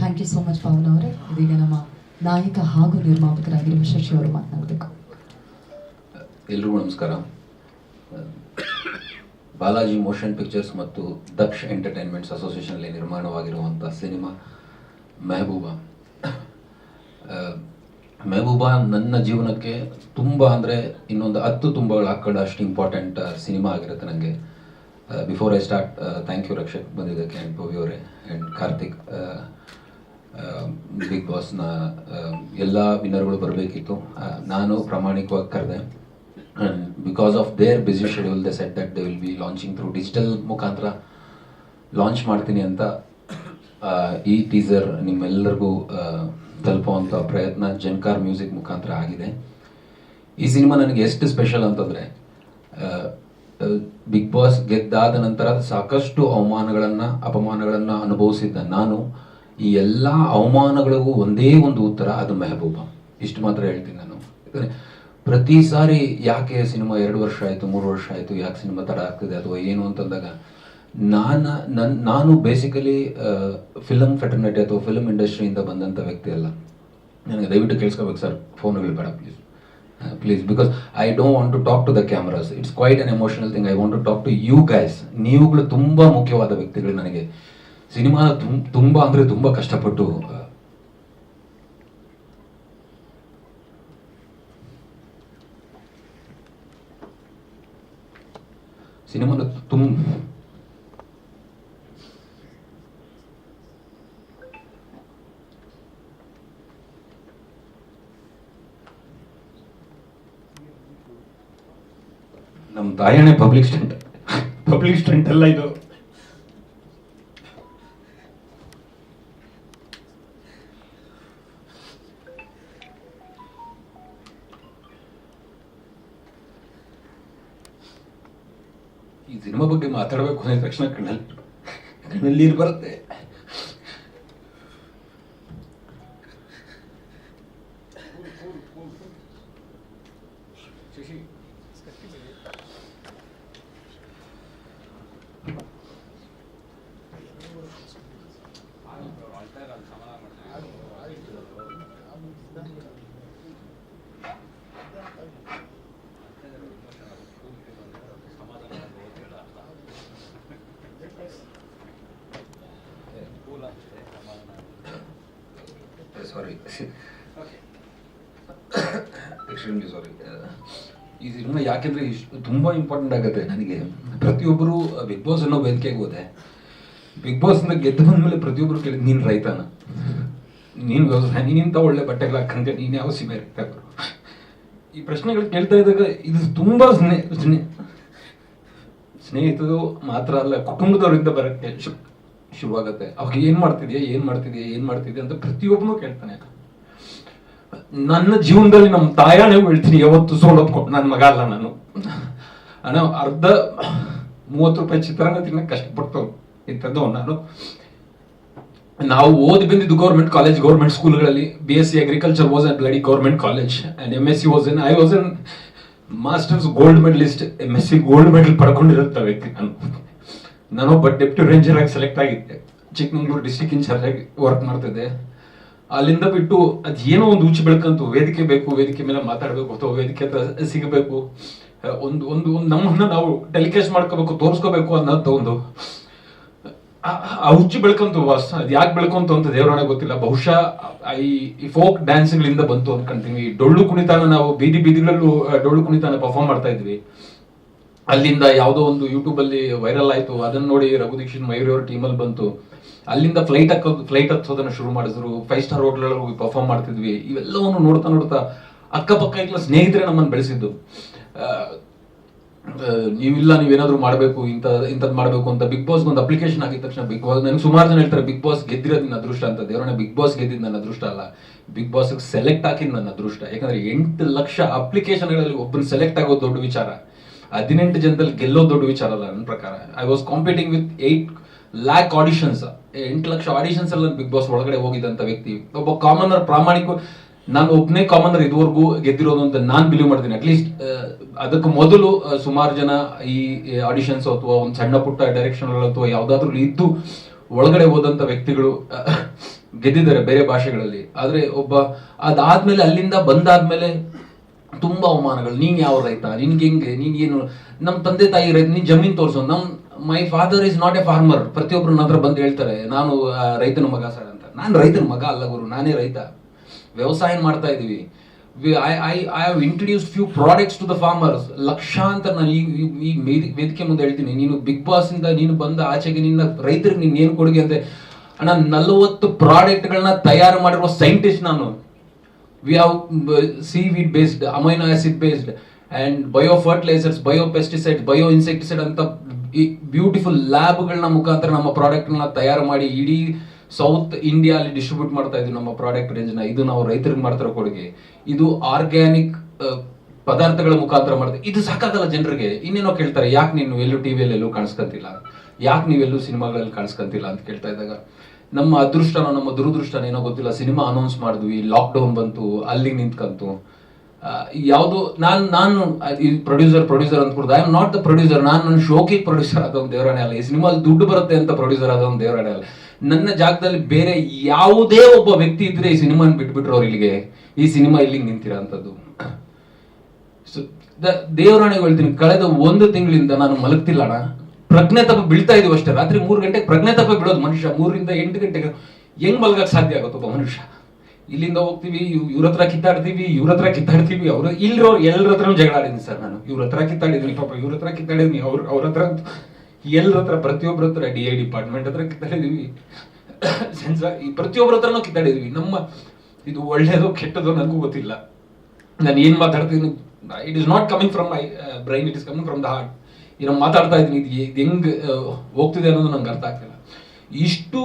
Thank you so much Pavan ಅವರೇ. ಇದೀಗ ನಮ್ಮ ನಾಯಕ ಹಾಗೂ ನಿರ್ಮಾಪಕರಾಗಿರುವ ಶಶಿ ಅವರು ಮಾತನಾಡಬೇಕು. ಎಲ್ರಿಗೂ ನಮಸ್ಕಾರ. ಬಾಲಾಜಿ ಮೋಷನ್ ಪಿಕ್ಚರ್ಸ್ ಮತ್ತು ದಕ್ಷ ಎಂಟರ್ಟೈನ್ಮೆಂಟ್ಸ್ ಅಸೋಸಿಯೇಷನಲ್ಲಿ ನಿರ್ಮಾಣವಾಗಿರುವಂಥ ಸಿನಿಮಾ ಮೆಹಬೂಬಾ. ಮೆಹಬೂಬ ನನ್ನ ಜೀವನಕ್ಕೆ ತುಂಬ ಅಂದರೆ ಇನ್ನೊಂದು ಹತ್ತು ತುಂಬಗಳು ಹಾಕೊಂಡು ಅಷ್ಟು ಇಂಪಾರ್ಟೆಂಟ್ ಸಿನಿಮಾ ಆಗಿರುತ್ತೆ ನನಗೆ. Before I start thank you Rakshak ಬಂದಿದ್ದಕ್ಕೆ ಆ್ಯಂಡ್ ಪವಿ ಅವರೇ ಆ್ಯಂಡ್ ಕಾರ್ತಿಕ್ ಬಿಗ್ ಬಾಸ್ನ ಎಲ್ಲ ವಿನ್ನರ್ಗಳು ಬರಬೇಕಿತ್ತು. ನಾನು ಪ್ರಾಮಾಣಿಕವಾಗಿ ಕರೆದೆ. Because of their busy schedule they set that they will be launching through digital ಮುಖಾಂತರ ಲಾಂಚ್ ಮಾಡ್ತೀನಿ ಅಂತ ಈ ಟೀಸರ್ ನಿಮ್ಮೆಲ್ಲರಿಗೂ ತಲುಪುವಂಥ ಪ್ರಯತ್ನ ಜನ್ಕಾರ್ ಮ್ಯೂಸಿಕ್ ಮುಖಾಂತರ ಆಗಿದೆ. ಈ ಸಿನಿಮಾ ನನಗೆ ಎಷ್ಟು ಸ್ಪೆಷಲ್ ಅಂತಂದರೆ ಬಿಗ್ ಬಾಸ್ ಗೆದ್ದಾದ ನಂತರ ಸಾಕಷ್ಟು ಅವಮಾನಗಳನ್ನು, ಅಪಮಾನಗಳನ್ನು ಅನುಭವಿಸಿದ್ದ ನಾನು ಈ ಎಲ್ಲ ಅವಮಾನಗಳಿಗೂ ಒಂದೇ ಒಂದು ಉತ್ತರ ಅದು ಮೆಹಬೂಬ. ಇಷ್ಟು ಮಾತ್ರ ಹೇಳ್ತೀನಿ ನಾನು. ಯಾಕಂದ್ರೆ ಪ್ರತಿ ಸಾರಿ ಯಾಕೆ ಸಿನಿಮಾ ಎರಡು ವರ್ಷ ಆಯಿತು, ಮೂರು ವರ್ಷ ಆಯಿತು, ಯಾಕೆ ಸಿನಿಮಾ ತಡ ಆಗ್ತಿದೆ ಅಥವಾ ಏನು ಅಂತಂದಾಗ ನಾನು ನನ್ನ ನಾನು ಬೇಸಿಕಲಿ ಫಿಲಮ್ ಫೆಟರ್ನಿಟಿ ಅಥವಾ ಫಿಲಮ್ ಇಂಡಸ್ಟ್ರಿಯಿಂದ ಬಂದಂಥ ವ್ಯಕ್ತಿ ಅಲ್ಲ. ನನಗೆ ದಯವಿಟ್ಟು ಕೇಳಿಸ್ಕೋಬೇಕು ಸರ್ ಫೋನುಗಳು ಬೇಡ please please because I don't want to talk to the cameras it's quite an emotional thing I want to talk to you guys ನೀವುಗಳು ತುಂಬ ಮುಖ್ಯವಾದ ವ್ಯಕ್ತಿಗಳು ನನಗೆ. ಸಿನಿಮಾ ತುಂ- ತುಂಬ ಅಂದರೆ ತುಂಬ ಕಷ್ಟಪಟ್ಟು ಸಿನಿಮಾ ಸಿನಿಮಾನ ತುಂಬ ನಮ್ಮ ತಾಯಣೆ ಪಬ್ಲಿಕ್ ಸ್ಟ್ರೆಂಟ್ ಪಬ್ಲಿಕ್ ಸ್ಟ್ರೆಂಟ್ ಎಲ್ಲ ಇದು. ತಕ್ಷಣ ಕಣ್ಣಲ್ಲಿ ಕಣ್ಣಲ್ಲಿ ನೀರು ಬರುತ್ತೆ ಸಾರಿ ಎಕ್ಸ್ಟ್ರೀಮ್ಲಿ ಸಾರಿ ಈ ಸಿನಿಮಾ ಯಾಕೆಂದ್ರೆ ಇಷ್ಟು ತುಂಬ ಇಂಪಾರ್ಟೆಂಟ್ ಆಗುತ್ತೆ ನನಗೆ. ಪ್ರತಿಯೊಬ್ಬರು ಬಿಗ್ ಬಾಸ್ ಅನ್ನೋ ವೇದಿಕೆಗೆ ಹೋದೆ. ಬಿಗ್ ಬಾಸ್ ಇಂದ ಗೆದ್ದು ಬಂದ್ಮೇಲೆ ಪ್ರತಿಯೊಬ್ಬರು ಕೇಳಿದ್ ನೀನು ರೈತನ. ನೀನು ವ್ಯವಸಾಯ ನೀನಿಂತ ಒಳ್ಳೆ ಬಟ್ಟೆಗಳು ಹಾಕಂತೆ ನೀನು ಯಾವ ಸೀಮೆ ರೈತರು ಈ ಪ್ರಶ್ನೆಗಳು ಕೇಳ್ತಾ ಇದ್ದಾಗ ಇದು ತುಂಬ ಸ್ನೇಹ ಸ್ನೇ ಸ್ನೇಹಿತರು ಮಾತ್ರ ಅಲ್ಲ ಕುಟುಂಬದವರಿಂದ ಬರಕ್ಕೆ ಶುರುವಾಗತ್ತೆ. ಅವಾಗ ಏನ್ ಮಾಡ್ತಿದ್ಯಾ ಏನ್ ಮಾಡ್ತಿದ್ಯಾ ಏನ್ ಮಾಡ್ತಿದ್ಯಾ ಅಂತ ಪ್ರತಿಯೊಬ್ಬನು ಕೇಳ್ತಾನೆ. ನನ್ನ ಜೀವನದಲ್ಲಿ ನಮ್ಮ ತಾಯಾಣೆ ಹೇಳ್ತೀನಿ, ಯಾವತ್ತು ಸೋಲೊಪ್ಕೊಂಡು ನನ್ನ ಮಗ ಅಲ್ಲ ನಾನು. ಅಣ್ಣ, ಅರ್ಧ ಮೂವತ್ತು ರೂಪಾಯಿ ಚಿತ್ರಾನ್ನ ತಿನ್ನ ಕಷ್ಟಪಡ್ತು ಇಂಥದ್ದು ನಾನು. ನಾವು ಓದಿ ಬಂದಿದ್ದು government college government ಸ್ಕೂಲ್ಗಳಲ್ಲಿ B S C agriculture was and bloody government college and M S C was in I was in masters gold medalist M S C gold medal ಪಡ್ಕೊಂಡಿರುತ್ತ ವ್ಯಕ್ತಿ ನಾನು. ನಾನೊಬ್ಬ ಡೆಪ್ಟಿ ರೇಂಜರ್ ಆಗಿ select ಆಗಿದ್ದೆ. Chikmagalur district incharge ಆಗಿ work ಮಾಡ್ತಿದ್ದೆ. ಅಲ್ಲಿಂದ ಬಿಟ್ಟು ಅದು ಏನೋ ಒಂದು ಹುಚ್ಚು ಬೆಳ್ಕಂತು ವೇದಿಕೆ ಬೇಕು, ವೇದಿಕೆ ಮೇಲೆ ಮಾತಾಡಬೇಕು ಅಥವಾ ವೇದಿಕೆ ಹತ್ರ ಸಿಗಬೇಕು. ಒಂದು ಒಂದು ಒಂದು ನಮ್ಮನ್ನ ನಾವು ಟೆಲಿಕಾಸ್ಟ್ ಮಾಡ್ಕೋಬೇಕು, ತೋರಿಸ್ಕೋಬೇಕು ಅನ್ನೋದು ಒಂದು. ಆ- ಹುಚ್ಚು ಬೆಳ್ಕೊಂತು ವಾಸ್, ಅದು ಯಾಕೆ ಬೆಳ್ಕೊಂತು ಅಂತ ದೇವರಾಣೆ ಗೊತ್ತಿಲ್ಲ. ಬಹುಶಃ ಈ ಫೋಕ್ ಡ್ಯಾನ್ಸ್ಗಳಿಂದ ಬಂತು ಅನ್ಕೊಂತೀವಿ ಈ ಡೊಳ್ಳು ಕುಣಿತಾನ ನಾವು ಬೀದಿ ಬೀದಿಗಳಲ್ಲೂ ಡೊಳ್ಳು ಕುಣಿತಾನ ಪರ್ಫಾರ್ಮ್ ಮಾಡ್ತಾ ಇದ್ವಿ. ಅಲ್ಲಿಂದ ಯಾವುದೋ ಒಂದು ಯೂಟ್ಯೂಬ್ ಅಲ್ಲಿ ವೈರಲ್ ಆಯ್ತು. ಅದನ್ನ ನೋಡಿ ರಘು ದೀಕ್ಷಿತ್ ಮಯೂರಿ ಅವ್ರ ಟೀಮಲ್ಲಿ ಬಂತು. ಅಲ್ಲಿಂದ ಫ್ಲೈಟ್ ಹಾಕೋದು ಫ್ಲೈಟ್ ಹತ್ತೋದನ್ನ ಶುರು ಮಾಡಿದ್ರು. ಫೈವ್ ಸ್ಟಾರ್ ಹೋಟ್ಲಲ್ಲಿ ಹೋಗಿ ಪರ್ಫಾರ್ಮ್ ಮಾಡ್ತಿದ್ವಿ. ಇವೆಲ್ಲವನ್ನು ನೋಡ್ತಾ ನೋಡ್ತಾ ಅಕ್ಕಪಕ್ಕ ಇಲ್ಲ ಸ್ನೇಹಿತರೆ ನಮ್ಮನ್ನು ಬೆಳೆಸಿದ್ದು. ನೀವಿಲ್ಲ, ನೀವೇನಾದ್ರೂ ಮಾಡಬೇಕು, ಇಂಥ ಇಂಥದ್ದು ಮಾಡಬೇಕು ಅಂತ ಬಿಗ್ ಬಾಸ್ ಒಂದು ಅಪ್ಲಿಕೇಶನ್ ಆಗಿದ ತಕ್ಷಣ ಬಿಗ್ ಬಾಸ್ ನನಗೆ ಸುಮಾರು ಜನ ಹೇಳ್ತಾರೆ ಬಿಗ್ ಬಾಸ್ ಗೆದ್ದಿರೋದು ನನ್ನ ಅದೃಷ್ಟ ಅಂತ. ದೇವರನ್ನ ಬಿಗ್ ಬಾಸ್ ಗೆದ್ದಿದ್ದು ನನ್ನ ಅದೃಷ್ಟ ಅಲ್ಲ. ಬಿಗ್ ಬಾಸ್ ಸೆಲೆಕ್ಟ್ ಹಾಕಿದ್ದು ನನ್ನ ಅದೃಷ್ಟ. ಯಾಕಂದ್ರೆ ಎಂಟು ಲಕ್ಷ ಅಪ್ಲಿಕೇಶನ್ಗಳಲ್ಲಿ ಒಬ್ಬನ ಸೆಲೆಕ್ಟ್ ಆಗೋದು ದೊಡ್ಡ ವಿಚಾರ. ಹದಿನೆಂಟು ಜನದಲ್ಲಿ ಗೆಲ್ಲೋ ದೊಡ್ಡ ವಿಚಾರ ಅಲ್ಲ, ನನ್ನ ಪ್ರಕಾರ. I was competing with eight lakh auditions ಎಂಟು ಲಕ್ಷ ಆಡಿಷನ್ಸ್ ಎಲ್ಲ ಬಿಗ್ ಬಾಸ್ ಒಳಗಡೆ ಹೋಗಿದ್ದಂಥ ವ್ಯಕ್ತಿ. ಒಬ್ಬ ಕಾಮನರ್ ಪ್ರಾಮಾಣಿಕ, ನಾನು ಒಬ್ಬನೇ ಕಾಮನರ್ ಇದುವರೆಗೂ ಗೆದ್ದಿರೋದು ಅಂತ ನಾನು ಬಿಲೀವ್ ಮಾಡ್ತೀನಿ. ಅಟ್ಲೀಸ್ಟ್ ಅದಕ್ಕೆ ಮೊದಲು ಸುಮಾರು ಜನ ಈ ಆಡಿಷನ್ಸ್ ಅಥವಾ ಒಂದು ಸಣ್ಣ ಪುಟ್ಟ ಡೈರೆಕ್ಷನ್ ಅಥವಾ ಯಾವ್ದಾದ್ರು ಇದ್ದು ಒಳಗಡೆ ಹೋದಂತ ವ್ಯಕ್ತಿಗಳು ಗೆದ್ದಿದ್ದಾರೆ ಬೇರೆ ಭಾಷೆಗಳಲ್ಲಿ. ಆದರೆ ಒಬ್ಬ ಅದಾದ್ಮೇಲೆ ಅಲ್ಲಿಂದ ಬಂದಾದ್ಮೇಲೆ ತುಂಬಾ ಅವಮಾನಗಳು. ನೀನ್ ಯಾವ ರೈತ? ನಿನ್ಗೆ ಹೆಂಗೆ ನೀನ್ ಏನು ನಮ್ ತಂದೆ ತಾಯಿ ರೈತ ನೀನ್ ಜಮೀನ್ ತೋರ್ಸೋ. ನಮ್ my father is not a farmer ಪ್ರತಿಯೊಬ್ಬರು ನನ್ನ ಬಂದು ಹೇಳ್ತಾರೆ, ನಾನು ರೈತನ ಮಗ ಸರ್ ಅಂತ. ನಾನು ರೈತನ ಮಗ ಅಲ್ಲ ಗುರು, ನಾನೇ ರೈತ. ವ್ಯವಸಾಯ ಮಾಡ್ತಾ ಇದೀವಿ I I I have introduce few products to the farmers ಲಕ್ಷಾಂತರ ನಾನು ಈ ಈ ವೇದಿಕೆ ಮುಂದೆ ಹೇಳ್ತೀನಿ. ನೀನು ಬಿಗ್ ಬಾಸ್ ಇಂದ ನೀನು ಬಂದ ಆಚೆಗೆ ನಿನ್ನ ರೈತರಿಗೆ ನೀನು ಏನು ಕೊಡುಗೆ ಅಂತ? ಅಣ್ಣ, ನಲವತ್ತು ಪ್ರಾಡಕ್ಟ್ಗಳನ್ನ ತಯಾರು ಮಾಡಿರುವ ಸೈಂಟಿಸ್ಟ್ ನಾನು. Have seaweed based amino acid based and bio fertilisers bio pesticide bio insecticide ಅಂತ ಬ್ಯೂಟಿಫುಲ್ ಲ್ಯಾಬ್ಗಳನ್ನ ಮುಖಾಂತರ ನಮ್ಮ ಪ್ರಾಡಕ್ಟ್ನ ತಯಾರು ಮಾಡಿ ಇಡೀ ಸೌತ್ ಇಂಡಿಯಾ ಡಿಸ್ಟ್ರಿಬ್ಯೂಟ್ ಮಾಡ್ತಾ ಇದ್ವಿ ನಮ್ಮ ಪ್ರಾಡಕ್ಟ್ ರೇಂಜ್ನ ಇದು ನಾವು ರೈತರಿಗೆ ಮಾಡ್ತಿರೋ ಕೊಡುಗೆ. ಇದು ಆರ್ಗ್ಯಾನಿಕ್ ಪದಾರ್ಥಗಳ ಮುಖಾಂತರ ಮಾಡ್ತೀವಿ. ಇದು ಸಾಕಾಗಲ್ಲ ಜನರಿಗೆ. ಇನ್ನೇನೋ ಕೇಳ್ತಾರೆ, ಯಾಕೆ ನೀನು ಎಲ್ಲೂ ಟಿವಿಯಲ್ಲಿ ಎಲ್ಲೂ ಕಾಣಿಸ್ಕೊಂತಿಲ್ಲ? ಯಾಕೆ ನೀವೆಲ್ಲೂ ಸಿನಿಮಾಗಳಲ್ಲಿ ಕಾಣಿಸ್ಕೊಂತಿಲ್ಲ ಅಂತ ಕೇಳ್ತಾ ಇದ್ದಾಗ ನಮ್ಮ ಅದೃಷ್ಟನೋ, ನಮ್ಮ ದುರದೃಷ್ಟನೋ ಏನೋ ಗೊತ್ತಿಲ್ಲ. ಸಿನಿಮಾ ಅನೌನ್ಸ್ ಮಾಡಿದ್ವಿ ಲಾಕ್ಡೌನ್ ಬಂತು, ಅಲ್ಲಿ ನಿಂತ್ಕಂತು. ಯಾವುದು, ನಾನು ನಾನು ಈ ಪ್ರೊಡ್ಯೂಸರ್ ಪ್ರೊಡ್ಯೂಸರ್ ಅಂತ ಕೊಡ್ದು I am not the producer ನಾನು ನನ್ನ ಶೋಕಿ ಪ್ರೊಡ್ಯೂಸರ್ ಆದ ಒಂದು ದೇವರಾಣೆ ಅಲ್ಲ. ಈ ಸಿನಿಮಾ ದುಡ್ಡು ಬರುತ್ತೆ ಅಂತ ಪ್ರೊಡ್ಯೂಸರ್ ಆದ ಒಂದು ದೇವರಾಣೆ ಅಲ್ಲ. ನನ್ನ ಜಾಗದಲ್ಲಿ ಬೇರೆ ಯಾವುದೇ ಒಬ್ಬ ವ್ಯಕ್ತಿ ಇದ್ರೆ ಈ ಸಿನಿಮಾನ ಬಿಟ್ಬಿಟ್ರು ಅವ್ರು ಇಲ್ಲಿಗೆ. ಈ ಸಿನಿಮಾ ಇಲ್ಲಿಗೆ ನಿಂತಿರೋಂಥದ್ದು ಸೊ ದೇವರಾಣಿಗೆ ಹೇಳ್ತೀನಿ, ಕಳೆದ ಒಂದು ತಿಂಗಳಿಂದ ನಾನು ಮಲಗ್ತಿಲ್ಲ ಅಣ್ಣ. ಪ್ರಜ್ಞೆ ತಪ್ಪ ಬೀಳ್ತಾ ಇದೀವಿ ಅಷ್ಟೇ. ರಾತ್ರಿ ಮೂರು ಗಂಟೆಗೆ ಪ್ರಜ್ಞೆ ತಪ್ಪ ಬೀಳೋದು ಮನುಷ್ಯ. ಮೂರರಿಂದ ಎಂಟು ಗಂಟೆಗೆ ಹೆಂಗ್ ಮಲ್ಗಕ್ ಸಾಧ್ಯ ಆಗುತ್ತೆ ಒಬ್ಬ ಮನುಷ್ಯ? ಇಲ್ಲಿಂದ ಹೋಗ್ತೀವಿ ಇವ್ರ ಹತ್ರ ಕಿತ್ತಾಡ್ತೀವಿ, ಇವ್ರ ಹತ್ರ ಕಿತ್ತಾಡ್ತೀವಿ. ಅವ್ರ ಇಲ್ಲಿರೋ ಎಲ್ಲರ ಹತ್ರನೂ ಜಗಳ ಸರ್ ನಾನು. ಇವ್ರ ಹತ್ರ ಕಿತ್ತಾಡಿದ್ವಿ ಪಾಪ ಇವ್ರ ಹತ್ರ ಕಿತ್ತಾಡಿದ್ವಿ ಅವ್ರ ಅವ್ರ ಹತ್ರ ಎಲ್ಲರ ಹತ್ರ ಪ್ರತಿಯೊಬ್ಬರ ಹತ್ರ, ಡಿ ಐ ಡಿಪಾರ್ಟ್ಮೆಂಟ್ ಹತ್ರ ಕಿತ್ತಾಡಿದೀವಿ. ಸೆನ್ಸಾರ್ ಈ ಪ್ರತಿಯೊಬ್ಬರ ಹತ್ರನೂ ಕಿತ್ತಾಡಿದ್ವಿ. ನಮ್ಮ ಇದು ಒಳ್ಳೇದು, ಕೆಟ್ಟದೋ ನನಗೂ ಗೊತ್ತಿಲ್ಲ. ನಾನು ಏನ್ ಮಾತಾಡ್ತೀನಿ it is not coming from my brain it is coming from the heart ಏನೋ ಮಾತಾಡ್ತಾ ಇದ್ದೀನಿ. ಇದು ಹೆಂಗ್ ಹೆಂಗ್ ಹೋಗ್ತಿದೆ ಅನ್ನೋದು ನಂಗೆ ಅರ್ಥ ಆಗ್ತಿಲ್ಲ. ಇಷ್ಟು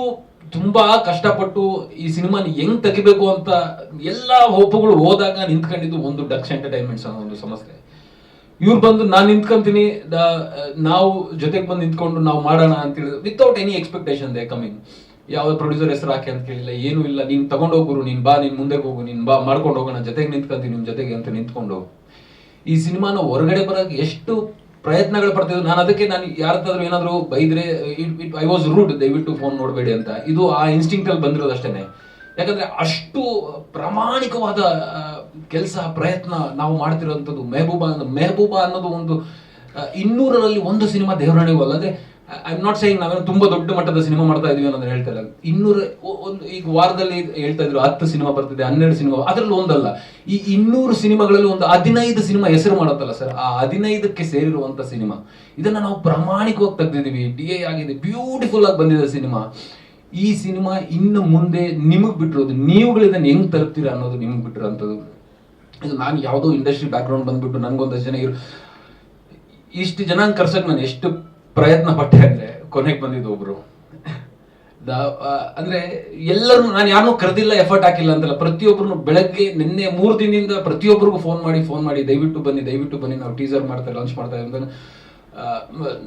ತುಂಬಾ ಕಷ್ಟಪಟ್ಟು ಈ ಸಿನಿಮಾನ ಹೆಂಗ್ ತೆಗಿಬೇಕು ಅಂತ ಎಲ್ಲಾ ಹೋಪುಗಳು ಹೋದಾಗ ನಿಂತ್ಕೊಂಡಿದ್ದು ಒಂದು ಡಕ್ಸ್ ಎಂಟರ್ಟೈನ್ಮೆಂಟ್ಸ್ ಅನ್ನೋ ಒಂದು ಸಂಸ್ಥೆ ಇವ್ರು ಬಂದು, ನಾನು ನಿಂತ್ಕೊಂತೀನಿ ನಾವು ಜೊತೆಗೆ ಬಂದು ನಿಂತ್ಕೊಂಡು ನಾವು ಮಾಡೋಣ ಅಂತ ಹೇಳಿದ್ರು. Without any expectation they coming ಯಾವ ಪ್ರೊಡ್ಯೂಸರ್ ಹೆಸರು ಹಾಕಿ ಅಂತ ಕೇಳಿಲ್ಲ. ಏನು ಇಲ್ಲ. ನೀನ್ ತಗೊಂಡು ಹೋಗುರು ನೀನ್ ಬಾ, ನೀನ್ ಮುಂದೆ ಹೋಗು, ನೀನ್ ಬಾ, ಮಾಡ್ಕೊಂಡು ಹೋಗೋಣ, ಜೊತೆಗೆ ನಿಂತ್ಕೊಂತೀನಿ, ನಿಮ್ ಜೊತೆಗೆ ಅಂತ ನಿಂತ್ಕೊಂಡು ಈ ಸಿನಿಮಾನ ಹೊರಗಡೆ ಬರೋಕೆ ಎಷ್ಟು ಪ್ರಯತ್ನಗಳು ಪಡ್ತಿದ್ರು. ನಾನು ಅದಕ್ಕೆ ನಾನು ಯಾರತ್ತಾದ್ರೂ ಏನಾದರೂ ಬೈದ್ರೆ ಐ ವಾಸ್ ರೂಡ್ ದಯವಿಟ್ಟು ಫೋನ್ ನೋಡಬೇಡಿ ಅಂತ. ಇದು ಆ ಇನ್ಸ್ಟಿಂಕ್ಟಲ್ಲಿ ಬಂದಿರೋದು ಅಷ್ಟೇನೆ. ಯಾಕಂದ್ರೆ ಅಷ್ಟು ಪ್ರಾಮಾಣಿಕವಾದ ಕೆಲಸ, ಪ್ರಯತ್ನ ನಾವು ಮಾಡ್ತಿರೋಂಥದ್ದು, ಮೆಹಬೂಬಾ ಮೆಹಬೂಬಾ ಅನ್ನೋದು ಒಂದು ಇನ್ನೂರರಲ್ಲಿ ಒಂದು ಸಿನಿಮಾ ದೇವರಾಣಿಗೂ ಅಲ್ಲ. ಅಂದ್ರೆ ಐ ಆಮ್ ನಾಟ್ ಸೇಯಿಂಗ್ ನಾವೇನು ತುಂಬಾ ದೊಡ್ಡ ಮಟ್ಟದ ಸಿನಿಮಾ ಮಾಡ್ತಾ ಇದೀವಿ ಅನ್ನೋದು ಹೇಳ್ತಾ ಇಲ್ಲ. ಇನ್ನೂರ ಒಂದು, ಈಗ ವಾರದಲ್ಲಿ ಹೇಳ್ತಾ ಇದ್ರು ಹತ್ತು ಸಿನಿಮಾ ಬರ್ತಿದೆ, ಹನ್ನೆರಡು ಸಿನಿಮಾ, ಅದರಲ್ಲಿ ಒಂದಲ್ಲ. ಈ ಇನ್ನೂರು ಸಿನಿಮಾಗಳಲ್ಲಿ ಒಂದು ಹದಿನೈದು ಸಿನಿಮಾ ಹೆಸರು ಮಾಡುತ್ತಲ್ಲ ಸರ್. ಆ ಹದಿನೈದಕ್ಕೆ ಸೇರಿರುವಂತ ಸಿನಿಮಾ. ಇದನ್ನ ನಾವು ಪ್ರಾಮಾಣಿಕವಾಗಿ ತೆಗ್ದಿದೀವಿ ಡಿ ಎ ಆಗಿದೆ ಬ್ಯೂಟಿಫುಲ್ ಆಗಿ ಬಂದಿದೆ ಸಿನಿಮಾ. ಈ ಸಿನಿಮಾ ಇನ್ನು ಮುಂದೆ ನಿಮಗ್ ಬಿಟ್ಟಿರೋದು, ನೀವುಗಳು ಇದನ್ನ ಹೆಂಗ್ ತಲುಪ್ತೀರಾ ಅನ್ನೋದು ನಿಮ್ಗೆ ಬಿಟ್ಟಿರೋಂಥದ್ದು. ಇದು ನಾನು ಯಾವುದೋ ಇಂಡಸ್ಟ್ರಿ ಬ್ಯಾಕ್ಗ್ರೌಂಡ್ ಬಂದ್ಬಿಟ್ಟು ನನ್ಗೊಂದಷ್ಟು ಜನ ಇರು ಇಷ್ಟು ಜನ ಕರ್ಸಕ್ ನಾನು ಎಷ್ಟು ಪ್ರಯತ್ನ ಪಟ್ಟೆ ಅಂದ್ರೆ, ಕೊನೆಗೆ ಬಂದಿದ್ದು ಒಬ್ರು. ಅಂದ್ರೆ ಎಲ್ಲರೂ ನಾನು ಯಾರನ್ನೂ ಕರೆದಿಲ್ಲ ಎಫರ್ಟ್ ಹಾಕಿಲ್ಲ ಅಂತಲ್ಲ. ಪ್ರತಿಯೊಬ್ಬರು ಬೆಳಗ್ಗೆ ನಿನ್ನೆ ಮೂರು ದಿನದಿಂದ ಪ್ರತಿಯೊಬ್ಬರಿಗೂ ಫೋನ್ ಮಾಡಿ ಫೋನ್ ಮಾಡಿ, ದಯವಿಟ್ಟು ಬನ್ನಿ ದಯವಿಟ್ಟು ಬನ್ನಿ, ನಾವು ಟೀಸರ್ ಮಾಡ್ತಾರೆ ಲಾಂಚ್ ಮಾಡ್ತಾರೆ ಅಂತ.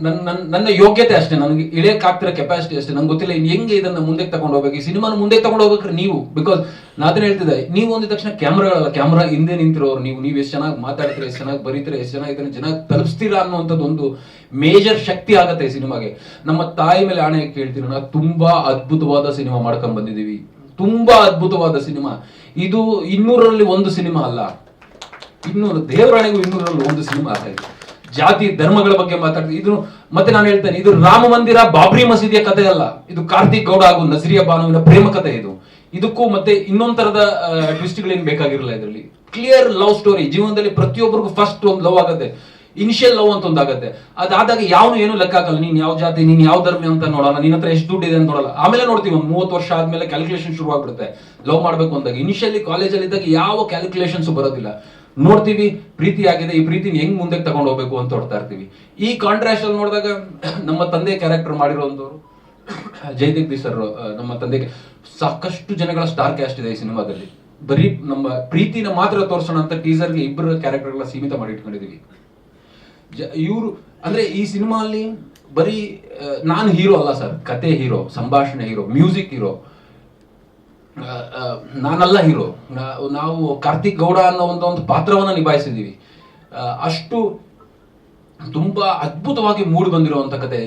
ನನ್ನ ನನ್ನ ನನ್ನ ಯೋಗ್ಯತೆ ಅಷ್ಟೇ, ನನಗೆ ಇಳಿಯಕ್ ಆಗ್ತಿರೋ ಕೆಪಾಸಿಟಿ ಅಷ್ಟೇ, ನಂಗೆ ಗೊತ್ತಿಲ್ಲ ಇನ್ನು ಹೆಂಗೆ ಇದನ್ನ ಮುಂದೆ ತಗೊಂಡು ಹೋಗ್ಬೇಕು. ಈ ಸಿನಿಮಾನ ಮುಂದೆ ತಗೊಂಡು ಹೋಗ್ಬೇಕ್ರೆ ನೀವು ಬಿಕಾಸ್ ನಾದನ್ನ ಹೇಳ್ತಿದ್ದೆ, ನೀವು ಒಂದ ತಕ್ಷಣ ಕ್ಯಾಮ್ರಾಗಳಲ್ಲ, ಕ್ಯಾಮ್ರಾ ಹಿಂದೆ ನಿಂತಿರೋರು, ನೀವು ನೀವು ಎಷ್ಟು ಚೆನ್ನಾಗಿ ಮಾತಾಡ್ತೀರಾ, ಎಷ್ಟು ಚೆನ್ನಾಗಿ ಬರೀತೀರಾ, ಎಷ್ಟು ಚೆನ್ನಾಗಿ ಇದನ್ನ ಚೆನ್ನಾಗಿ ತಲುಪಿಸ್ತೀರಾ ಅನ್ನುವಂಥದ್ದು ಒಂದು ಮೇಜರ್ ಶಕ್ತಿ ಆಗತ್ತೆ ಈ ಸಿನಿಮಾಗೆ. ನಮ್ಮ ತಾಯಿ ಮೇಲೆ ಆಣೆ ಕೇಳ್ತೀರ ನಾವು ತುಂಬಾ ಅದ್ಭುತವಾದ ಸಿನಿಮಾ ಮಾಡ್ಕೊಂಡ್ ಬಂದಿದೀವಿ ತುಂಬಾ ಅದ್ಭುತವಾದ ಸಿನಿಮಾ. ಇದು ಇನ್ನೂರರಲ್ಲಿ ಒಂದು ಸಿನಿಮಾ ಅಲ್ಲ. ಇನ್ನೂರು ದೇವರಾಣಿಗೂ ಇನ್ನೂರಲ್ಲಿ ಒಂದು ಸಿನಿಮಾ ಆಗಿದೆ ಜಾತಿ ಧರ್ಮಗಳ ಬಗ್ಗೆ ಮಾತಾಡ್ತೀವಿ ಇದು ಮತ್ತೆ ನಾನು ಹೇಳ್ತೇನೆ, ಇದು ರಾಮ ಮಂದಿರ ಬಾಬ್ರಿ ಮಸೀದಿಯ ಕಥೆ ಅಲ್ಲ. ಇದು ಕಾರ್ತಿಕ್ ಗೌಡ ಹಾಗೂ ನಜರಿಯಾ ಬಾನುವಿನ ಪ್ರೇಮ ಕಥೆ ಇದು. ಇದಕ್ಕೂ ಮತ್ತೆ ಇನ್ನೊಂದ್ ತರದ ಟ್ವಿಸ್ಟ್ಗಳೇನು ಬೇಕಾಗಿರಲ್ಲ ಇದರಲ್ಲಿ. ಕ್ಲಿಯರ್ ಲವ್ ಸ್ಟೋರಿ ಜೀವನದಲ್ಲಿ ಪ್ರತಿಯೊಬ್ಬರಿಗೂ ಫಸ್ಟ್ ಒಂದು ಲವ್ ಆಗುತ್ತೆ. ಇನಿಷಿಯಲ್ ಲವ್ ಅಂತ ಒಂದಾಗತ್ತೆ. ಅದಾದಾಗ ಯಾವನು ಏನು ಲೆಕ್ಕ ಹಾಕಲ್ಲ. ನೀನ್ ಯಾವ ಜಾತಿ, ನೀನ್ ಯಾವ ಧರ್ಮ ಅಂತ ನೋಡಲ್ಲ. ನಿನ್ನ ಹತ್ರ ಎಷ್ಟು ದುಡ್ಡು ಇದೆ ಅಂತ ನೋಡಲ್ಲ. ಆಮೇಲೆ ನೋಡ್ತೀವಿ ಒಂದು ಮೂವತ್ತು ವರ್ಷ ಆದ್ಮೇಲೆ ಕ್ಯಾಲ್ಕುಲೇಷನ್ ಶುರು ಆಗ್ಬಿಡುತ್ತೆ ಲವ್ ಮಾಡ್ಬೇಕು ಅಂದಾಗ. ಇನಿಷಿಯಲಿ ಕಾಲೇಜಲ್ಲಿ ಇದ್ದಾಗ ಯಾವ ಕ್ಯಾಲ್ಕುಲೇಷನ್ಸ್ ಬರೋದಿಲ್ಲ. ನೋಡ್ತೀವಿ, ಪ್ರೀತಿ ಆಗಿದೆ, ಈ ಪ್ರೀತಿನ ಹೆಂಗ್ ಮುಂದೆ ತಗೊಂಡು ಹೋಗ್ಬೇಕು ಅಂತ ಹೊಡ್ತಾ ಇರ್ತೀವಿ. ಈ ಕಾಂಟ್ರಾಸ್ಟ್ ಅಲ್ಲಿ ನೋಡಿದಾಗ, ನಮ್ಮ ತಂದೆ ಕ್ಯಾರೆಕ್ಟರ್ ಮಾಡಿರೋಂಥವ್ರು ಜಯದೀಪ್ ಸರ್ ನಮ್ಮ ತಂದೆಗೆ ಸಾಕಷ್ಟು ಜನಗಳ ಸ್ಟಾರ್ ಕ್ಯಾಸ್ಟ್ ಇದೆ ಈ ಸಿನಿಮಾದಲ್ಲಿ. ಬರೀ ನಮ್ಮ ಪ್ರೀತಿನ ಮಾತ್ರ ತೋರಿಸೋಣ ಅಂತ ಟೀಸರ್ಗೆ ಇಬ್ಬರು ಕ್ಯಾರೆಕ್ಟರ್ಗಳ ಸೀಮಿತ ಮಾಡಿ ಇಟ್ಕೊಂಡಿದೀವಿ. ಇವರು, ಅಂದ್ರೆ ಈ ಸಿನಿಮಾ ಅಲ್ಲಿ ಬರೀ ನಾನು ಹೀರೋ ಅಲ್ಲ ಸರ್ ಕತೆ ಹೀರೋ ಸಂಭಾಷಣೆ ಹೀರೋ ಮ್ಯೂಸಿಕ್ ಹೀರೋ ನಾನಲ್ಲ ಹೀರೋ. ನಾವು ಕಾರ್ತಿಕ್ ಗೌಡ ಅನ್ನೋ ಒಂದು ಒಂದು ಪಾತ್ರವನ್ನು ನಿಭಾಯಿಸಿದ್ದೀವಿ. ಅಷ್ಟು ತುಂಬಾ ಅದ್ಭುತವಾಗಿ ಮೂಡಿ ಬಂದಿರುವಂತ ಕತೆ.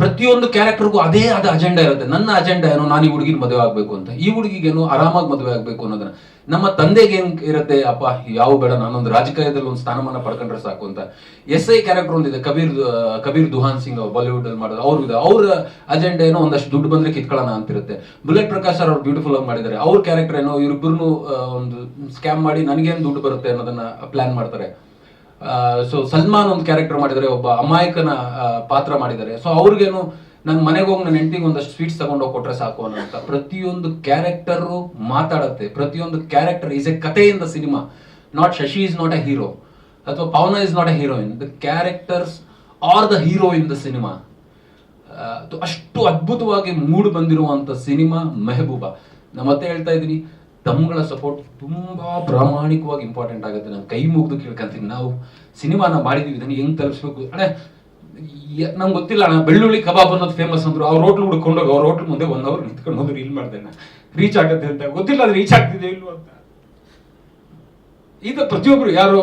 ಪ್ರತಿಯೊಂದು ಕ್ಯಾರೆಕ್ಟರ್ಗೂ ಅದೇ ಆದ ಅಜೆಂಡಾ ಇರುತ್ತೆ. ನನ್ನ ಅಜೆಂಡಾ ಏನೋ? ನಾನು ಈ ಹುಡುಗಿನ ಮದುವೆ ಆಗಬೇಕು ಅಂತ. ಈ ಹುಡುಗಿಗೇನು ಆರಾಮಾಗಿ ಮದುವೆ ಆಗಬೇಕು ಅನ್ನೋದನ್ನ. ನಮ್ಮ ತಂದೆಗೆ ಏನ್ ಇರುತ್ತೆ? ಅಪ್ಪ, ಯಾವ ಬೇಡ, ನಾನೊಂದು ರಾಜಕೀಯದಲ್ಲಿ ಒಂದು ಸ್ಥಾನಮಾನ ಪಡ್ಕೊಂಡ್ರೆ ಸಾಕು ಅಂತ. ಎಸ್ ಐ ಕ್ಯಾರೆಕ್ಟರ್ ಒಂದಿದೆ. ಕಬೀರ್ ಕಬೀರ್ ದುಹಾನ್ ಸಿಂಗ್ ಬಾಲಿವುಡ್ ಅಲ್ಲಿ ಮಾಡೋದು ಅವ್ರದ್ದು ಅವ್ರ ಅಜೆಂಡಾ ಏನೋ? ಒಂದಷ್ಟು ದುಡ್ಡು ಬಂದ್ರೆ ಕಿತ್ಕೊಳ್ಳೋಣ ಅಂತಿರುತ್ತೆ. ಬುಲೆಟ್ ಪ್ರಕಾಶ್ ಅವ್ರು ಬ್ಯೂಟಿಫುಲ್ ಆಗಿ ಮಾಡಿದ್ದಾರೆ. ಅವ್ರ ಕ್ಯಾರೆಕ್ಟರ್ ಏನೋ? ಇವ್ರಿಬ್ರು ಒಂದು ಸ್ಕ್ಯಾಮ್ ಮಾಡಿ ನನಗೇನು ದುಡ್ಡು ಬರುತ್ತೆ ಅನ್ನೋದನ್ನ ಪ್ಲಾನ್ ಮಾಡ್ತಾರೆ. ಸೊ ಸಲ್ಮಾನ್ ಒಂದು ಕ್ಯಾರೆಕ್ಟರ್ ಮಾಡಿದರೆ ಒಬ್ಬ ಅಮಾಯಕನ ಪಾತ್ರ ಮಾಡಿದ್ದಾರೆ. ಸೊ ಅವ್ರಿಗೇನು ನನ್ನ ಮನೆಗೆ ಹೋಗಿ ನನ್ನ ಹೆಂಡತಿಗೆ ಒಂದಷ್ಟು ಸ್ವೀಟ್ಸ್ ತಗೊಂಡೋಗಿ ಕೊಟ್ರೆ ಸಾಕು ಅನ್ನೋಂಥ ಪ್ರತಿಯೊಂದು ಕ್ಯಾರೆಕ್ಟರ್ ಮಾತಾಡುತ್ತೆ. ಪ್ರತಿಯೊಂದು character is a ಕಥೆಯಿಂದ cinema not Shashi is not a hero ಅಥವಾ Pavana is not a heroine the characters are the hero in the cinema ಅಷ್ಟು ಅದ್ಭುತವಾಗಿ ಮೂಡ್ ಬಂದಿರುವಂತ ಸಿನಿಮಾ ಮೆಹಬೂಬಾ. ನಾನು ಮತ್ತೆ ಹೇಳ್ತಾ ಇದ್ದೀನಿ ತಮ್ಮಗಳ ಸಪೋರ್ಟ್ ತುಂಬಾ ಪ್ರಾಮಾಣಿಕವಾಗಿ ಇಂಪಾರ್ಟೆಂಟ್ ಆಗುತ್ತೆ. ನಾನು ಕೈ ಮುಗಿದು ಕೇಳ್ಕೊಂತೀನಿ. ನಾವು ಸಿನಿಮಾನ ಮಾಡಿದೀವಿ. ಇದನ್ನ ಹೆಂಗ್ ತಲುಪಿಸ್ಬೇಕು? ಅಣ್ಣ ನಂಗೆ ಗೊತ್ತಿಲ್ಲ ಅಣ್ಣ. ಬೆಳ್ಳುಳ್ಳಿ ಕಬಾಬ್ ಅನ್ನೋದು ಫೇಮಸ್ ಅಂದ್ರು. ಅವ್ರ ಹೋಟ್ಲ್ ಹುಡ್ಕೊಂಡೋಗಿ ಅವ್ರ ಹೋಟ್ಲ್ ಮುಂದೆ ಒನ್ ಅವರ್ ನಿಂತ್ಕೊಂಡು ಹೋದ್ರು ರೀಲ್ ಮಾಡ್ದೆ ರೀಚ್ ಆಗತ್ತೆ ಅಂತ. ಗೊತ್ತಿಲ್ಲ ಅದು ರೀಚ್ ಆಗ್ತಿದೆ ಇಲ್ವೋ ಅಂತ. ಈಗ ಪ್ರತಿಯೊಬ್ರು ಯಾರೋ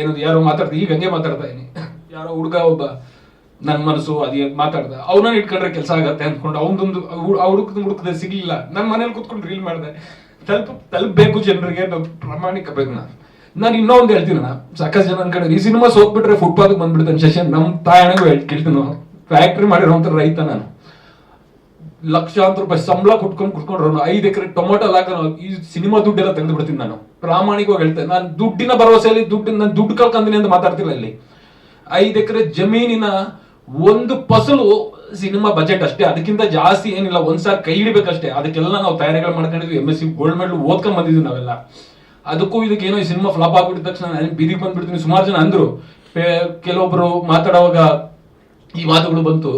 ಏನದು, ಯಾರೋ ಮಾತಾಡ್ತಾರೆ ಈಗ ಹಂಗೆ ಮಾತಾಡ್ತಾ ಇದೀನಿ ಯಾರೋ ಹುಡುಗ ಒಬ್ಬ ನನ್ನ ಮನಸ್ಸು ಅದೇ ಮಾತಾಡ್ದೆ ಅವನನ್ನ ಇಟ್ಕೊಂಡ್ರೆ ಕೆಲಸ ಆಗತ್ತೆ ಅನ್ಕೊಂಡು ಅವನದೊಂದು ಹುಡುಕದ ಹುಡುಕದೆ ಸಿಗ್ಲಿಲ್ಲ. ನನ್ನ ಮನೇಲಿ ಕುತ್ಕೊಂಡು ರೀಲ್ ಮಾಡಿದೆ. ತಲುಪ, ತಲುಪಬೇಕು ಜನರಿಗೆ ಪ್ರಾಮಾಣಿಕ ಬೇಕು ನಾನು ನಾನು ಇನ್ನೊಂದು ಹೇಳ್ತೀನಿ ಸಾಕಷ್ಟು ಜನ ಕಡೆ ಈ ಸಿನಿಮಾ ಸೋತ್ಬಿಟ್ರೆ ಫುಟ್ಪಾತ್ ಬಂದ್ಬಿಡ್ತಾನೆ ಶಶನ್ ನಮ್ಮ ತಾಯಣಗೂ ಕೇಳ್ತೀನಿ ಫ್ಯಾಕ್ಟ್ರಿ ಮಾಡಿರೋಂಥ ರೈತ ನಾನು. ಲಕ್ಷಾಂತರ ರೂಪಾಯಿ ಸಂಬಳ ಕುಟ್ಕೊಂಡು ಕುಟ್ಕೊಂಡ್ರು ಐದು ಎಕರೆ ಟೊಮೊಟೊ ಹಾಕ ಈ ಸಿನಿಮಾ ದುಡ್ಡೆಲ್ಲ ತೆಗೆದು ಬಿಡ್ತೀನಿ ನಾನು. ಪ್ರಾಮಾಣಿಕವಾಗಿ ಹೇಳ್ತೇನೆ ನಾನು ದುಡ್ಡಿನ ಭರವಸೆಯಲ್ಲಿ ದುಡ್ಡು ದುಡ್ಡು ಕಳ್ಕೊಂತೀನಿ ಅಂತ ಮಾತಾಡ್ತಿಲ್ಲ ಇಲ್ಲಿ. ಐದು ಎಕರೆ ಜಮೀನಿನ ಒಂದು ಫಸಲು ಸಿನಿಮಾ ಬಜೆಟ್ ಅಷ್ಟೇ. ಅದಕ್ಕಿಂತ ಜಾಸ್ತಿ ಏನಿಲ್ಲ ಒಂದ್ಸಾರಿ ಕೈ ಹಿಡಿಬೇಕಷ್ಟೇ. ಅದಕ್ಕೆಲ್ಲ ನಾವು ತಯಾರಿಗಳು ಮಾಡ್ಕೊಂಡಿದ್ವಿ. M S C gold medal ಓದ್ಕೊಂಡ್ ಬಂದಿದ್ವಿ ನಾವೆಲ್ಲ. ಅದಕ್ಕೂ ಇದಕ್ಕೇನೋ ಈ ಸಿನಿಮಾ ಫ್ಲಾಪ್ ಆಗ್ಬಿಟ್ಟಿದ ತಕ್ಷಣ ನಾನು ಬೀದಿಗೆ ಬಂದ್ಬಿಡ್ತೀನಿ. ಸುಮಾರು ಜನ ಅಂದ್ರು. ಕೆಲವೊಬ್ರು ಮಾತಾಡುವಾಗ ಈ ಮಾತುಗಳು ಬಂತು.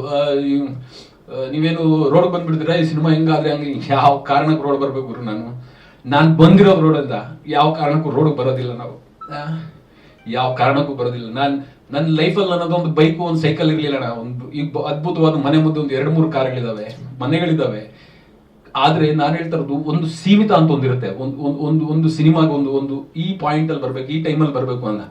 ನೀವೇನು ರೋಡ್ ಬಂದ್ಬಿಡ್ತೀರ? ಈ ಸಿನಿಮಾ ಹೆಂಗಾದ್ರೆ ಹಂಗೆ ಯಾವ ಕಾರಣಕ್ಕೆ ರೋಡ್ ಬರಬೇಕು ನಾನು. ನಾನು ಬಂದಿರೋದು ರೋಡ್ ಅಂತ. ಯಾವ ಕಾರಣಕ್ಕೂ ರೋಡ್ ಬರೋದಿಲ್ಲ ನಾವು. ಯಾವ ಕಾರಣಕ್ಕೂ ಬರೋದಿಲ್ಲ. ನಾನು ನನ್ನ ಲೈಫಲ್ಲಿ ನನ್ನದೊಂದು ಬೈಕು ಒಂದು ಸೈಕಲ್ ಇರಲಿಲ್ಲ ಅಣ್ಣ. ಒಂದು ಈಗ ಅದ್ಭುತವಾದ ಮನೆ ಮುಂದೆ ಒಂದು ಎರಡು ಮೂರು ಕಾರ್ಗಳಿದಾವೆ ಮನೆಗಳಿದಾವೆ. ಆದ್ರೆ ನಾನು ಹೇಳ್ತಾ ಇರೋದು, ಒಂದು ಸೀಮಿತ ಅಂತ ಒಂದಿರುತ್ತೆ. ಒಂದು ಒಂದು ಒಂದು ಸಿನಿಮಾಗೆ ಒಂದು ಒಂದು ಈ ಪಾಯಿಂಟ್ ಅಲ್ಲಿ ಬರ್ಬೇಕು, ಈ ಟೈಮಲ್ಲಿ ಬರಬೇಕು ಅನ್ನ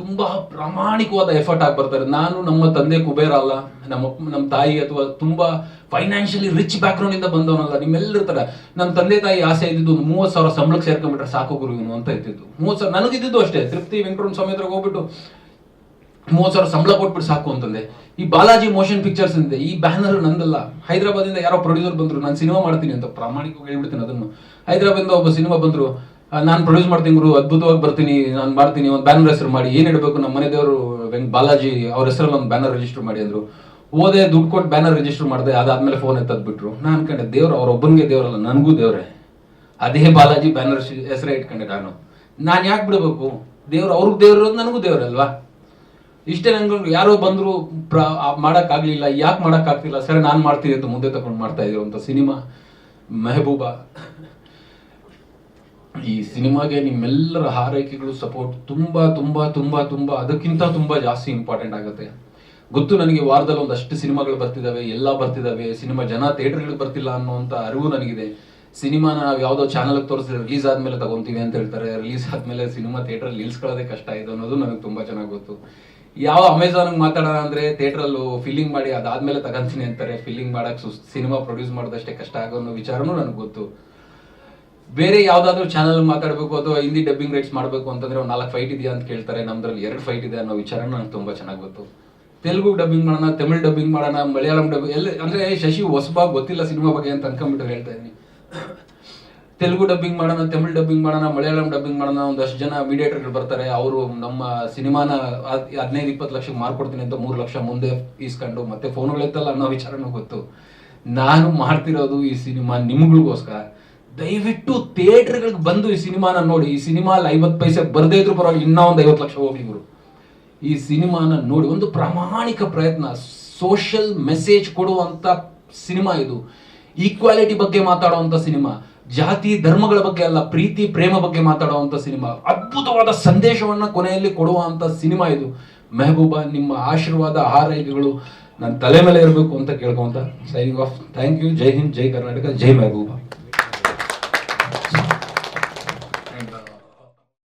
ತುಂಬಾ ಪ್ರಾಮಾಣಿಕವಾದ ಎಫರ್ಟ್ ಆಗಿ ಬರ್ತಾರೆ. ನಾನು ನಮ್ಮ ತಂದೆ ಕುಬೇರ ಅಲ್ಲ, ನಮ್ಮ ನಮ್ಮ ತಾಯಿ ಅಥವಾ ತುಂಬಾ ಫೈನಾನ್ಷಿಯಲಿ ರಿಚ್ ಬ್ಯಾಕ್ ಗ್ರೌಂಡ್ ಇಂದ ಬಂದವನಲ್ಲ ನಿಮ್ಮೆಲ್ಲರ ನಮ್ಮ ತಂದೆ ತಾಯಿ ಆಸೆ ಇದ್ದಿದ್ದು ಮೂವತ್ತು ಸಾವಿರ ಸಂಬಳಕ್ಕೆ ಸೇರ್ಕೊಂಡ್ಬಿಟ್ರೆ ಸಾಕು ಗುರು ಇವನು ಅಂತ ಇದ್ದಿದ್ದು. ಮೂವತ್ತು ಸಾವಿರ ನನಗಿದ್ದು ಅಷ್ಟೇ. ತೃಪ್ತಿ ವೆಂಕಟರಮಣ ಸ್ವಾಮಿ ಹತ್ರ ಹೋಗ್ಬಿಟ್ಟು ಮೂವತ್ತು ಸಾವಿರ ಸಂಬಳ ಕೊಟ್ಬಿಟ್ಟು ಸಾಕು ಅಂತಂದೆ. ಈ ಬಾಲಾಜಿ ಮೋಷನ್ ಪಿಕ್ಚರ್ಸ್ ಇದೆ ಈ ಬ್ಯಾನರ್ ನಂದಲ್ಲ. ಹೈದರಾಬಾದಿಂದ ಯಾರೋ ಪ್ರೊಡ್ಯೂಸರ್ ಬಂದ್ರು, ನಾನು ಸಿನಿಮಾ ಮಾಡ್ತೀನಿ ಅಂತ ಪ್ರಾಮಾಣಿಕವಾಗಿ ಹೇಳ್ಬಿಡ್ತೀನಿ ಅದನ್ನು. ಹೈದರಾಬಾದಿಂದ ಒಬ್ಬ ಸಿನಿಮಾ ಬಂದ್ರು ನಾನು ಪ್ರೊಡ್ಯೂಸ್ ಮಾಡ್ತೀನಿ ಗುರು, ಅದ್ಭುತವಾಗಿ ಬರ್ತೀನಿ, ನಾನು ಮಾಡ್ತೀನಿ, ಒಂದು ಬ್ಯಾನರ್ ಹೆಸರು ಮಾಡಿ, ಏನು ಇಡಬೇಕು ನಮ್ಮ ಮನೆ ದೇವರು ವೆಂಕ್ ಬಾಲಾಜಿ ಅವ್ರ ಹೆಸರಲ್ಲಿ ಒಂದು ಬ್ಯಾನರ್ ರಿಜಿಸ್ಟರ್ ಮಾಡಿ ಅಂದ್ರು. ಓದೇ ದುಡ್ಡು ಕೊಟ್ಟು ಬ್ಯಾನರ್ ರಿಜಿಸ್ಟರ್ ಮಾಡಿದೆ, ಅದಾದ್ಮೇಲೆ ಫೋನ್ ಎತ್ತದ್ಬಿಟ್ರು ನಾನು ಅನ್ಕೊಂಡೆ, ದೇವ್ರು ಅವ್ರ ಒಬ್ಬನಿಗೆ ದೇವರಲ್ಲ ನನಗೂ ದೇವ್ರೆ. ಅದೇ ಬಾಲಾಜಿ ಬ್ಯಾನರ್ ಹೆಸರೇ ಇಟ್ಕೊಂಡೆ ನಾನು. ನಾನು ಯಾಕೆ ಬಿಡಬೇಕು? ದೇವ್ರು ಅವ್ರಿಗೆ ದೇವ್ರು ನನಗೂ ದೇವ್ರಲ್ವಾ ಇಷ್ಟೇ ನಂಗೆ ಯಾರೋ ಬಂದ್ರು, ಪ್ರ ಮಾಡೋಕ್ಕಾಗಲಿಲ್ಲ ಯಾಕೆ ಮಾಡೋಕ್ಕಾಗ್ತಿಲ್ಲ ಸರಿ ನಾನು ಮಾಡ್ತೀನಿ ಅಂತ ಮುಂದೆ ತಗೊಂಡು ಮಾಡ್ತಾ ಇರುವಂತ ಸಿನಿಮಾ. ಮೆಹಬೂಬಾ. ಈ ಸಿನಿಮಾಗೆ ನಿಮ್ಮೆಲ್ಲರ ಹಾರೈಕೆಗಳು ಸಪೋರ್ಟ್ ತುಂಬಾ ತುಂಬಾ ತುಂಬಾ ತುಂಬಾ, ಅದಕ್ಕಿಂತ ತುಂಬಾ ಜಾಸ್ತಿ ಇಂಪಾರ್ಟೆಂಟ್ ಆಗುತ್ತೆ. ಗೊತ್ತು ನನಗೆ ವಾರದಲ್ಲಿ ಒಂದಷ್ಟು ಸಿನಿಮಾಗಳು ಬರ್ತಿದ್ದಾವೆ ಎಲ್ಲ ಬರ್ತಿದ್ದಾವೆ ಸಿನಿಮಾ ಜನ ಥಿಯೇಟರ್ಗಳಿಗೆ ಬರ್ತಿಲ್ಲ ಅನ್ನೋಂಥ ಅರಿವು ನನಗಿದೆ. ಸಿನಿಮಾನ ನಾವು ಯಾವುದೋ ಚಾನಲ್ ತೋರಿಸಿದ್ರೆ ರಿಲೀಸ್ ಆದ್ಮೇಲೆ ತಗೊಂತೀವಿ ಅಂತ ಹೇಳ್ತಾರೆ. ರಿಲೀಸ್ ಆದ್ಮೇಲೆ ಸಿನಿಮಾ ಥಿಯೇಟರ್ ನಿಲ್ಸ್ಕೊಳ್ಳೋದೇ ಕಷ್ಟ ಇದೆ ಅನ್ನೋದು ನನಗೆ ತುಂಬಾ ಚೆನ್ನಾಗಿ ಗೊತ್ತು. ಯಾವ ಅಮೆಝಾನ್ ಮಾತಾಡೋಣ ಅಂದ್ರೆ ಥಿಯೇಟರ್ ಫಿಲ್ಲಿಂಗ್ ಮಾಡಿ ಅದಾದ್ಮೇಲೆ ತಗೊಂತೀನಿ ಅಂತಾರೆ. ಫೀಲಿಂಗ್ ಸುಸ್ ಸಿನಿಮಾ ಪ್ರೊಡ್ಯೂಸ್ ಮಾಡೋದಷ್ಟೇ ಕಷ್ಟ ಆಗೋ ಅನ್ನೋ ವಿಚಾರನೂ ನನಗೆ ಗೊತ್ತು. ಬೇರೆ ಯಾವ್ದಾದ್ರು ಚಾನಲ್ ಮಾತಾಡಬೇಕು ಅಥವಾ ಹಿಂದಿ ಡಬ್ಬಿಂಗ್ ರೈಟ್ಸ್ ಮಾಡಬೇಕು ಅಂತಂದ್ರೆ ಒಂದು ನಾಲ್ಕು ಫೈಟ್ ಇದೆಯಾ ಅಂತ ಕೇಳ್ತಾರೆ. ನಮ್ದ್ರಲ್ಲಿ ಎರಡು ಫೈಟ್ ಇದೆ ಅನ್ನೋ ವಿಚಾರ ನನಗೆ ತುಂಬಾ ಚೆನ್ನಾಗಿ ಗೊತ್ತು. ತೆಲುಗು ಡಬ್ಬಿಂಗ್ ಮಾಡೋಣ, ತಮಿಳ್ ಡಬ್ಬಿಂಗ್ ಮಾಡೋಣ, ಮಲಯಾಳಂ ಡಬ್ಬಿಂಗ್ ಎಲ್ಲ, ಅಂದ್ರೆ ಶಶಿ ಹೊಸಬಾ ಗೊತ್ತಿಲ್ಲ ಸಿನಿಮಾ ಬಗ್ಗೆ ಅಂತ ಅನ್ಕೊಂಡ್ಬಿಟ್ರೆ ಹೇಳ್ತಾ ಇದೀನಿ ತೆಲುಗು ಡಬ್ಬಿಂಗ್ ಮಾಡೋಣ, ತಮಿಳ್ ಡಬ್ಬಿಂಗ್ ಮಾಡೋಣ, ಮಲಯಾಳಂ ಡಬ್ಬಿಂಗ್ ಮಾಡೋಣ, ಒಂದಷ್ಟು ಜನ ಮೀಡಿಯೇಟರ್ಗಳು ಬರ್ತಾರೆ. ಅವರು ನಮ್ಮ ಸಿನಿಮಾನ ಹದಿನೈದು, ಇಪ್ಪತ್ತು ಲಕ್ಷಕ್ಕೆ ಮಾರ್ಕೊಡ್ತೀನಿ ಅಂತ ಮೂರು ಲಕ್ಷ ಮುಂದೆ ಈಸ್ಕೊಂಡು ಮತ್ತೆ ಫೋನ್ಗಳೆತ್ತಲ್ಲ ಅನ್ನೋ ವಿಚಾರನೂ ಗೊತ್ತು. ನಾನು ಮಾಡ್ತಿರೋದು ಈ ಸಿನಿಮಾ ನಿಮ್ಗಳಿಗೋಸ್ಕರ. ದಯವಿಟ್ಟು ಥಿಯೇಟರ್ಗಳಿಗೆ ಬಂದು ಈ ಸಿನಿಮಾನ ನೋಡಿ. ಈ ಸಿನಿಮಾ ಐವತ್ತು ಪೈಸೆ ಬರದೇ ಇದ್ರು ಪರವಾಗಿ ಇನ್ನೂ ಒಂದು ಐವತ್ತು ಲಕ್ಷ ಹೋಗಿ ಗುರು. ಈ ಸಿನಿಮಾನ ನೋಡಿ, ಒಂದು ಪ್ರಾಮಾಣಿಕ ಪ್ರಯತ್ನ. ಸೋಷಿಯಲ್ ಮೆಸೇಜ್ ಕೊಡುವಂತ ಸಿನಿಮಾ ಇದು. ಈಕ್ವಾಲಿಟಿ ಬಗ್ಗೆ ಮಾತಾಡುವಂತ ಸಿನಿಮಾ. ಜಾತಿ, ಧರ್ಮಗಳ ಬಗ್ಗೆ ಅಲ್ಲ, ಪ್ರೀತಿ, ಪ್ರೇಮ ಬಗ್ಗೆ ಮಾತಾಡುವಂತ ಸಿನಿಮಾ. ಅದ್ಭುತವಾದ ಸಂದೇಶವನ್ನ ಕೊನೆಯಲ್ಲಿ ಕೊಡುವಂತ ಸಿನಿಮಾ ಇದು. ಮೆಹಬೂಬ, ನಿಮ್ಮ ಆಶೀರ್ವಾದ, ಆರೈಕೆಗಳು ನನ್ನ ತಲೆ ಮೇಲೆ ಇರಬೇಕು ಅಂತ ಕೇಳ್ಕೊಂತ signing off thank you Jai Hind, Jai Karnataka, Jai Mehboob.